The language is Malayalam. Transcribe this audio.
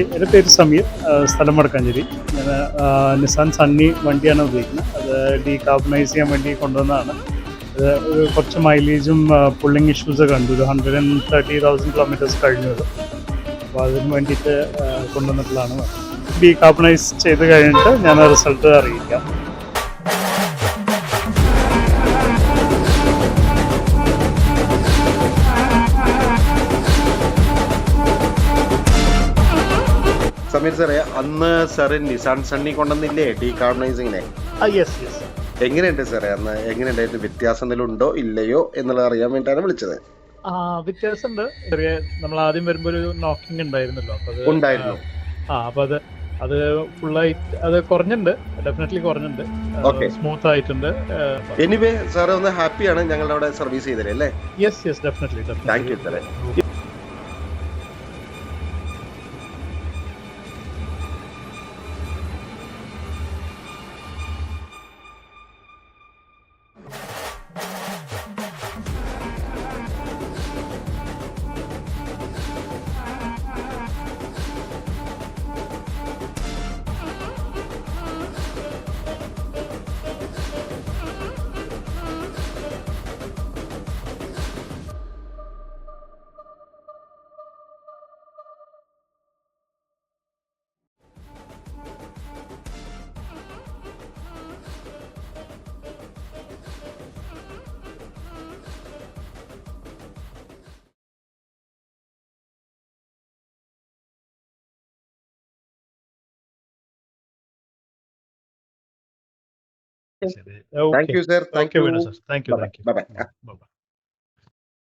എന്റെ പേര് സമീർ സ്ഥലം വടക്കാഞ്ചേരി. ഞാൻ നിസാൻ സണ്ണി വണ്ടിയാണ് ഉപയോഗിക്കുന്നത്. അത് ഡീകാർബണൈസ് ചെയ്യാൻ വേണ്ടി കൊണ്ടുവന്നതാണ്. അത് ഒരു കുറച്ച് മൈലേജും പുള്ളിങ് ഇഷ്യൂസ് കണ്ടു. ഒരു hundred and thirty thousand kilometres കഴിഞ്ഞത്. അപ്പോൾ അതിന് വേണ്ടിയിട്ട് കൊണ്ടുവന്നിട്ടുള്ളതാണ്. ഡീകാർബണൈസ് ചെയ്ത് കഴിഞ്ഞിട്ട് ഞാൻ റിസൾട്ട് അറിയിക്കാം. സമീർ സാറേ അന്ന് സാറ് നിസാൻ സണ്ണി കൊണ്ടുവന്നില്ലേ ഡീകാർബണൈസിങ്ങിനെ? ആ യെസ് യെസ് എങ്ങനെയുണ്ട് സാറേ? അന്ന് എങ്ങനെയുണ്ടായിരുന്നു വ്യത്യാസം എന്തെങ്കിലും ഉണ്ടോ? ഇല്ലയോ? എന്നുള്ളത് അറിയാൻ വേണ്ടിയിട്ടാണ് വിളിച്ചത്. ആ വ്യത്യാസമുണ്ട്. ചെറിയ നമ്മൾ ആദ്യം വരുമ്പോൾ ഒരു നോക്കിംഗ് ഉണ്ടായിരുന്നല്ലോ. അപ്പൊ ഉണ്ടായിരുന്നു. ആ അപ്പൊ അത് അത് ഫുള്ളായി അത് കുറഞ്ഞിട്ടുണ്ട്. ഡെഫിനറ്റ്ലി കുറഞ്ഞിട്ടുണ്ട്. സ്മൂത്ത് ആയിട്ടുണ്ട്. എനിവേ സാറേ ഒന്ന് ഹാപ്പിയാണ് ഞങ്ങളുടെ അവിടെ സർവീസ് ചെയ്തല്ലേ yes yes definitely thank you സാറേ. Thank you sir thank okay you Venu sir thank you Bye-bye. Thank you Bye-bye. Bye